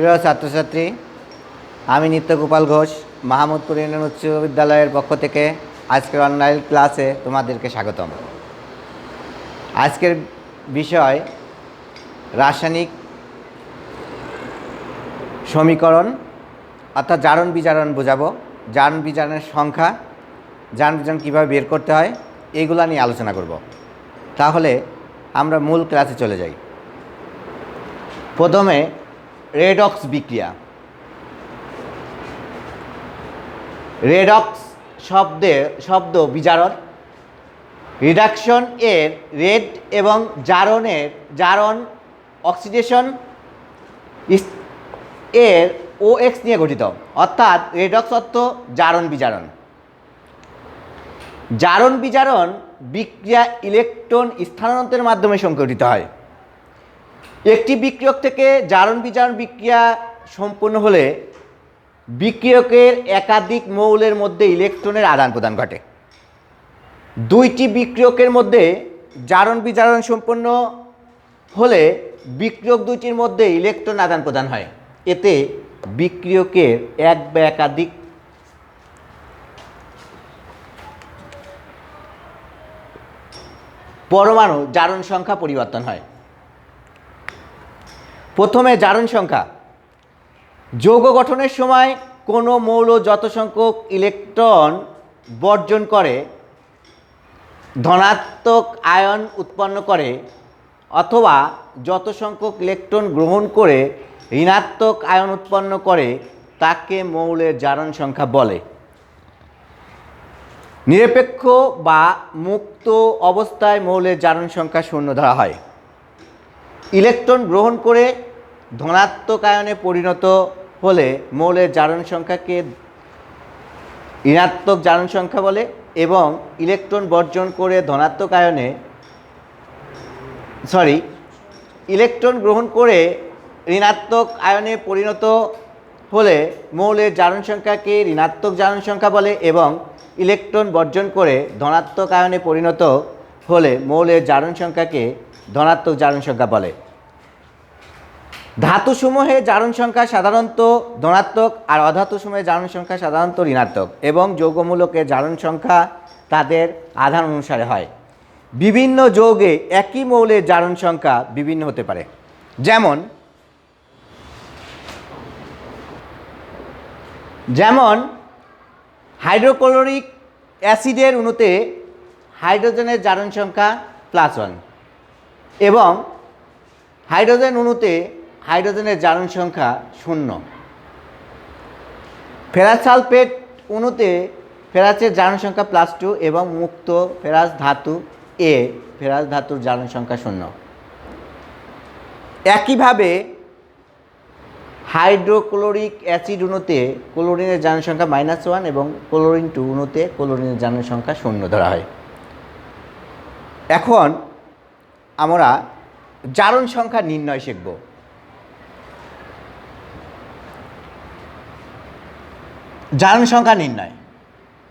প্রিয় ছাত্রছাত্রী, আমি নিত্যগোপাল ঘোষ, মাহমুদপুর ইউনিয়ন উচ্চ বিদ্যালয়ের পক্ষ থেকে আজকের অনলাইন ক্লাসে তোমাদেরকে স্বাগতম। আজকের বিষয় রাসায়নিক সমীকরণ, অর্থাৎ জারণ বিজারণ বোঝাবো। জারণ বিজারণের সংখ্যা, জারণ বিজারণ কীভাবে বের করতে হয়, এগুলো নিয়ে আলোচনা করব। তাহলে আমরা মূল ক্লাসে চলে যাই। প্রথমে রেডক্স বিক্রিয়া। রেডক্স শব্দে, শব্দ বিজারণ। রিডাকশন এর রেড এবং জারণের, জারণ, অক্সিডেশন এর ও এক্স নিয়ে গঠিত। অর্থাৎ রেডক্স অর্থ জারণ বিজারণ। জারণ বিজারণ বিক্রিয়া ইলেকট্রন স্থানান্তরের মাধ্যমে সংঘটিত হয়। একটি বিক্রিয়ক থেকে জারণ বিজারণ বিক্রিয়া সম্পূর্ণ হলে বিক্রিয়কের একাধিক মৌলের মধ্যে ইলেকট্রনের আদান প্রদান ঘটে। দুইটি বিক্রিয়কের মধ্যে জারণ বিজারণ সম্পন্ন হলে বিক্রিয়ক দুইটির মধ্যে ইলেকট্রন আদান প্রদান হয়। এতে বিক্রিয়কের এক বা একাধিক পরমাণু জারণ সংখ্যা পরিবর্তন হয়। প্রথমে জারণ সংখ্যা। যৌগ গঠনের সময় কোনো মৌল যত সংখ্যক ইলেকট্রন বর্জন করে, ধনাত্মক আয়ন উৎপন্ন করে, অথবা যত সংখ্যক ইলেকট্রন গ্রহণ করে ঋণাত্মক আয়ন উৎপন্ন করে, তাকে মৌলের জারণ সংখ্যা বলে। নিরপেক্ষ বা মুক্ত অবস্থায় মৌলের জারণ সংখ্যা শূন্য ধরা হয়। ইলেকট্রন গ্রহণ করে ধনাত্মক আয়নে পরিণত হলে মৌলের জারণ সংখ্যাকে ঋণাত্মক জারণ সংখ্যা বলে এবং ইলেকট্রন বর্জন করে ধনাত্মক আয়নে সরি ইলেকট্রন গ্রহণ করে ঋণাত্মক আয়নে পরিণত হলে মৌলের জারণ সংখ্যাকে ঋণাত্মক জারণ সংখ্যা বলে এবং ইলেকট্রন বর্জন করে ধনাত্মক আয়নে পরিণত হলে মৌলের জারণ সংখ্যাকে ধনাত্মক জারণ সংখ্যা বলে। ধাতুসমূহে জারণ সংখ্যা সাধারণত ধনাত্মক আর অধাতু অধাতুসমূহে জারণ সংখ্যা সাধারণত ঋণাত্মক এবং যৌগমূলকের জারণ সংখ্যা তাদের আধার অনুসারে হয়। বিভিন্ন যৌগে একই মৌলের জারণ সংখ্যা বিভিন্ন হতে পারে। যেমন যেমন, হাইড্রোক্লোরিক অ্যাসিডের অণুতে হাইড্রোজেনের জারণ সংখ্যা প্লাস ওয়ান এবং হাইড্রোজেন অণুতে হাইড্রোজেনের জারণ সংখ্যা শূন্য। ফেরাস সালফেট অণুতে ফেরাসের জারণ সংখ্যা প্লাস টু এবং মুক্ত ফেরাস ধাতু এ ফেরাস ধাতুর জারণ সংখ্যা শূন্য। একইভাবে হাইড্রোক্লোরিক অ্যাসিড অণুতে ক্লোরিনের জারণ সংখ্যা মাইনাস ওয়ান এবং ক্লোরিন টু অণুতে ক্লোরিনের জারণ সংখ্যা শূন্য ধরা হয়। এখন আমরা জারণ সংখ্যা নির্ণয় শিখব। জারণ সংখ্যা নির্ণয়।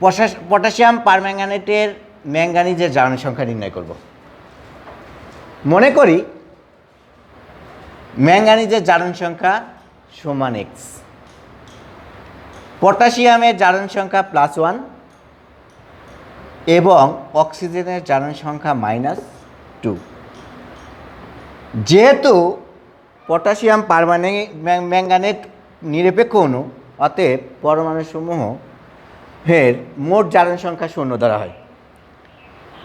পটাশ- পটাশিয়াম পারম্যাঙ্গানেটের ম্যাঙ্গানিজের জারণ সংখ্যা নির্ণয় করব। মনে করি ম্যাঙ্গানিজের জারণ সংখ্যা সমান এক্স পটাশিয়ামের জারণ সংখ্যা প্লাস ওয়ান এবং অক্সিজেনের জারণ সংখ্যা মাইনাস টু যেহেতু পটাশিয়াম পারমানে ম্যাঙ্গানেট নিরপেক্ষ অণু অতএব পরমাণুসমূহ এর মোট জারণ সংখ্যা শূন্য ধরা হয়।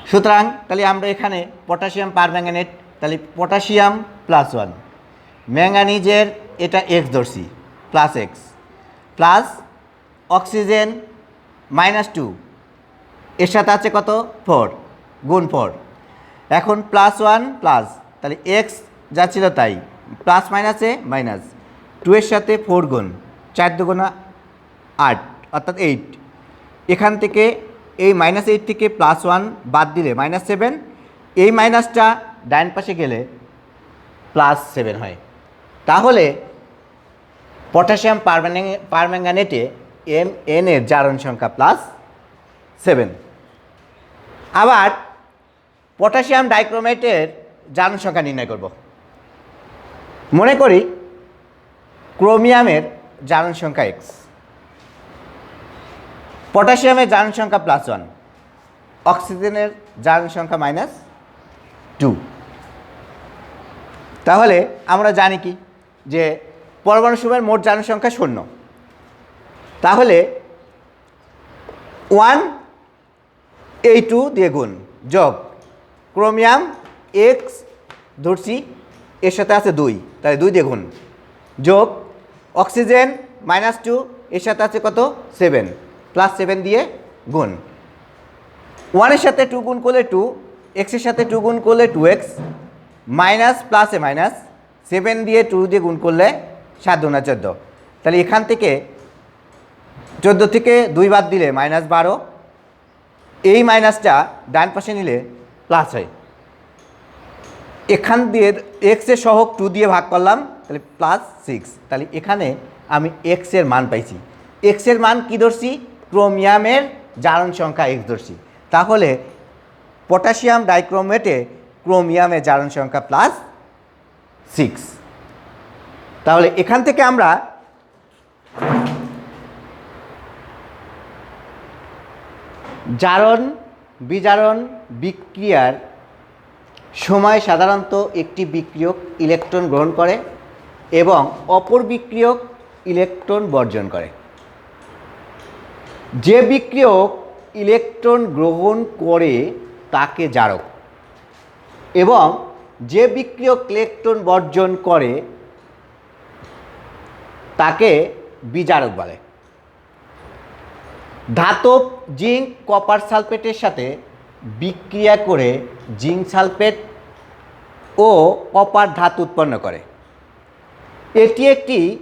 সুতরাং তাহলে আমরা এখানে পটাশিয়াম পারম্যাঙ্গানেট তাহলে পটাশিয়াম প্লাস ওয়ান ম্যাঙ্গানিজের এটা এক্স ধরছি plus x plus oxygen minus two এর সাথে আছে কত? ফোর গুণ ফোর এখন প্লাস ওয়ান প্লাস তাহলে এক্স যা ছিল তাই প্লাস মাইনাসে মাইনাস টু এর সাথে ফোর গুণ। চার দুগুণা আট, অর্থাৎ এইট এখান থেকে এই মাইনাস এইট থেকে প্লাস ওয়ান বাদ দিলে মাইনাস সেভেন এই মাইনাসটা ডাইন পাশে গেলে প্লাস সেভেন হয়। তাহলে পটাশিয়াম পারম্যাঙ্গ পারম্যাঙ্গানেটে এম এন এর জারণ সংখ্যা প্লাস সেভেন আবার পটাশিয়াম ডাইক্রোমেটের জারণ সংখ্যা নির্ণয় করব। মনে করি ক্রোমিয়ামের জারণ সংখ্যা এক্স পটাশিয়ামের জারণ সংখ্যা প্লাস ওয়ান অক্সিজেনের জারণ সংখ্যা মাইনাস টু তাহলে আমরা জানি কি? যে পরমাণু সময়ের মোট জারণ সংখ্যা শূন্য। তাহলে ওয়ান এই টু দিয়ে গুণ। যোগ। ক্রোমিয়াম এক্স ধরছি, এর সাথে আছে দুই। তাহলে দুই দিয়ে গুণ। যোগ অক্সিজেন মাইনাস টু, এর সাথে আছে কত? সেভেন। প্লাস সেভেন দিয়ে গুণ। ওয়ানের সাথে টু গুণ করলে টু এক্সের সাথে টু গুণ করলে টু এক্স, মাইনাস প্লাসে মাইনাস, সেভেন দিয়ে টু দিয়ে গুণ করলে সাত দুনা চোদ্দ। তাহলে এখান থেকে চোদ্দ থেকে দুই বাদ দিলে মাইনাস বারো, এই মাইনাসটা ডান পাশে নিলে প্লাস হয়। এখান দিয়ে এক্সের সহক টু দিয়ে ভাগ করলাম, তাহলে প্লাস সিক্স তাহলে এখানে আমি এক্সের মান পাইছি। এক্সের মান কী ধরছি? ক্রোমিয়ামের জারণ সংখ্যা এক্স ধরছি। তাহলে পটাশিয়াম ডাইক্রোমেটে ক্রোমিয়ামের জারণ সংখ্যা প্লাস সিক্স তাহলে এখান থেকে আমরা জারণ, বিজারণ, বিক্রিয়ার সময় সাধারণত একটি বিক্রিয়ক ইলেকট্রন গ্রহণ করে এবং অপর বিক্রিয়ক ইলেকট্রন বর্জন করে। যে বিক্রিয়ক ইলেকট্রন গ্রহণ করে তাকে জারক এবং যে বিক্রিয়ক ইলেকট্রন বর্জন করে তাকে বিজারক বলে। ধাতব জিঙ্ক কপার সালফেটের সাথে বিক্রিয়া করে জিঙ্ক সালফেট ও কপার ধাতু উৎপন্ন করে। এটি একটি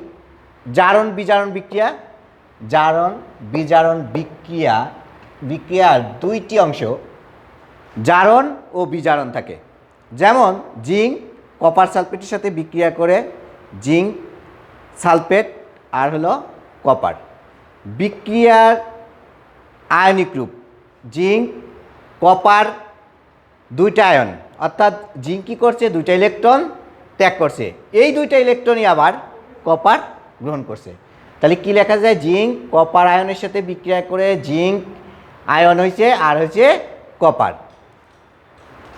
জারণ বিজারণ বিক্রিয়া। জারণ বিজারণ বিক্রিয়া, বিক্রিয়ার দুইটি অংশ জারণ ও বিজারণ থাকে। যেমন জিঙ্ক কপার সালফেটের সাথে বিক্রিয়া করে জিঙ্ক সালফেট আর হলো কপার। বিক্রিয়ার আয়নিক রূপ, জিঙ্ক কপার দুইটা আয়ন, অর্থাৎ জিঙ্ক কী করছে? দুইটা ইলেকট্রন ত্যাগ করছে। এই দুইটা ইলেকট্রনই আবার কপার গ্রহণ করছে। তাহলে কি লেখা যায়? জিঙ্ক কপার আয়নের সাথে বিক্রিয়া করে জিঙ্ক আয়ন হয়েছে আর হয়েছে কপার।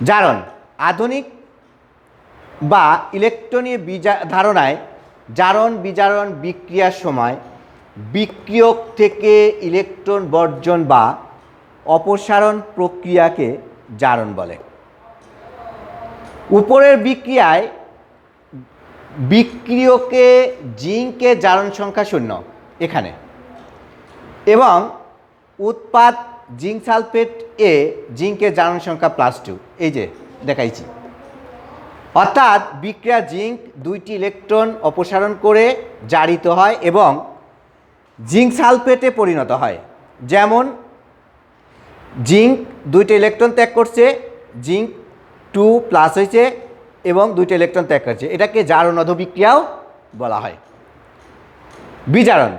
জারণ, আধুনিক বা ইলেকট্রনীয় বিজা, ধারণায় জারণ বিজারণ বিক্রিয়ার সময় বিক্রিয়ক থেকে ইলেকট্রন বর্জন বা অপসারণ প্রক্রিয়াকে জারণ বলে। উপরের বিক্রিয়ায় বিক্রিয়কে জিঙ্কে জারণ সংখ্যা শূন্য, এখানে। এবং উৎপাদ জিঙ্ক সালফেট এ জিঙ্কের জারণ সংখ্যা প্লাস টু এই যে দেখাইছি। অর্থাৎ বিক্রিয়া জিঙ্ক দুইটি ইলেকট্রন অপসারণ করে জারিত হয় এবং জিঙ্ক সালফেটে পরিণত হয়। যেমন জিঙ্ক দুইটা ইলেকট্রন ত্যাগ করছে, জিঙ্ক টু প্লাস হয়েছে এবং দুইটা ইলেকট্রন ত্যাগ করছে। এটাকে জারণ অধবিক্রিয়াও বলা হয়। বিজারণ।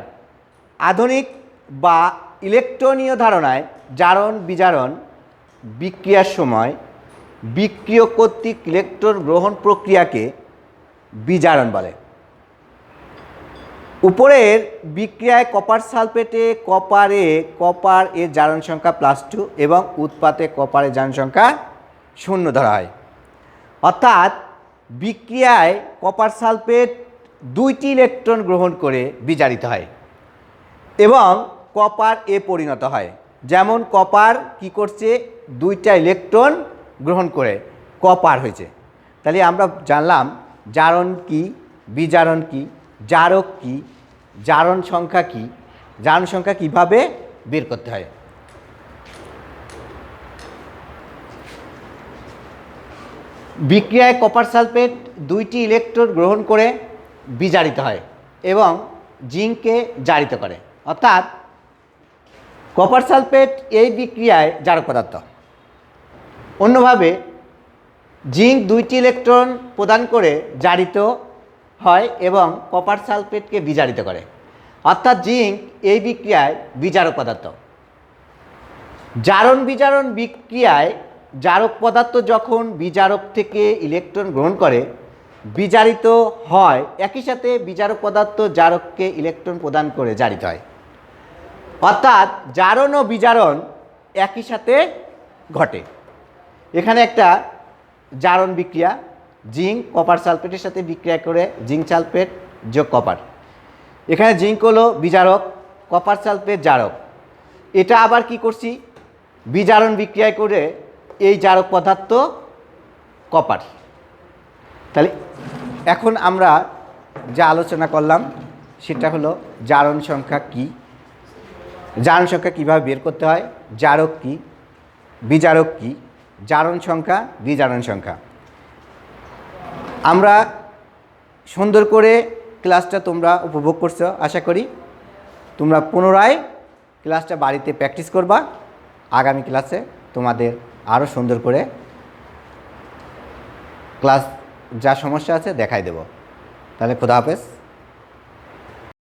আধুনিক বা ইলেকট্রনীয় ধারণায় জারণ বিজারণ বিক্রিয়ার সময় বিক্রিয় কর্তৃক ইলেকট্রন গ্রহণ প্রক্রিয়াকে বিজারণ বলে। উপরের বিক্রিয়ায় কপার সালফেটে কপারে কপার এর জারণ সংখ্যা প্লাস টু এবং উৎপাতে কপারের জারণ সংখ্যা শূন্য ধরা হয়। অর্থাৎ বিক্রিয়ায় কপার সালফেট দুইটি ইলেকট্রন গ্রহণ করে বিজারিত হয় এবং কপার এ পরিণত হয়। যেমন কপার কি করছে? দুইটা ইলেকট্রন গ্রহণ করে কপার হয়েছে। তাহলে আমরা জানলাম জারণ কি, বিজারণ কি? জারক কি? জারণ সংখ্যা কি? জারণ সংখ্যা কীভাবে বের করতে হয়? বিক্রিয়ায় কপার সালফেট দুইটি ইলেকট্রন গ্রহণ করে বিজারিত হয় এবং জিঙ্ককে জারিত করে। অর্থাৎ কপার সালফেট এই বিক্রিয়ায় জারক পদার্থ। অন্যভাবে, জিঙ্ক দুইটি ইলেকট্রন প্রদান করে জারিত হয় এবং কপার সালফেটকে বিজারিত করে। অর্থাৎ জিঙ্ক এই বিক্রিয়ায় বিজারক পদার্থ। জারণ বিজারণ বিক্রিয়ায় জারক পদার্থ যখন বিজারক থেকে ইলেকট্রন গ্রহণ করে, বিজারিত হয়, একই সাথে বিজারক পদার্থ জারককে ইলেকট্রন প্রদান করে জারিত হয়। অর্থাৎ জারণ ও বিজারণ একই সাথে ঘটে। এখানে একটা জারণ বিক্রিয়া জিঙ্ক, কপার সালফেটের সাথে বিক্রিয়া করে জিঙ্ক সালফেট যোগ কপার। এখানে জিঙ্ক হলো বিজারক, কপার সালফেট জারক। এটা আবার কি করছি? বিজারণ বিক্রিয়া করে এই জারক পদার্থ কপার। তাহলে এখন আমরা যা আলোচনা করলাম, সেটা হলো জারণ সংখ্যা কি? জারণ সংখ্যা কীভাবে বের করতে হয়? জারক কি? বিজারক কি? জারণ সংখ্যা বিজারণ সংখ্যা। আমরা সুন্দর করে ক্লাসটা তোমরা উপভোগ করছ, আশা করি। তোমরা পুনরায় ক্লাসটা বাড়িতে প্র্যাকটিস করবা। আগামী ক্লাসে তোমাদের আরও সুন্দর করে ক্লাস যা সমস্যা আছে দেখাই দেব। তাহলে খোদা হাফেজ।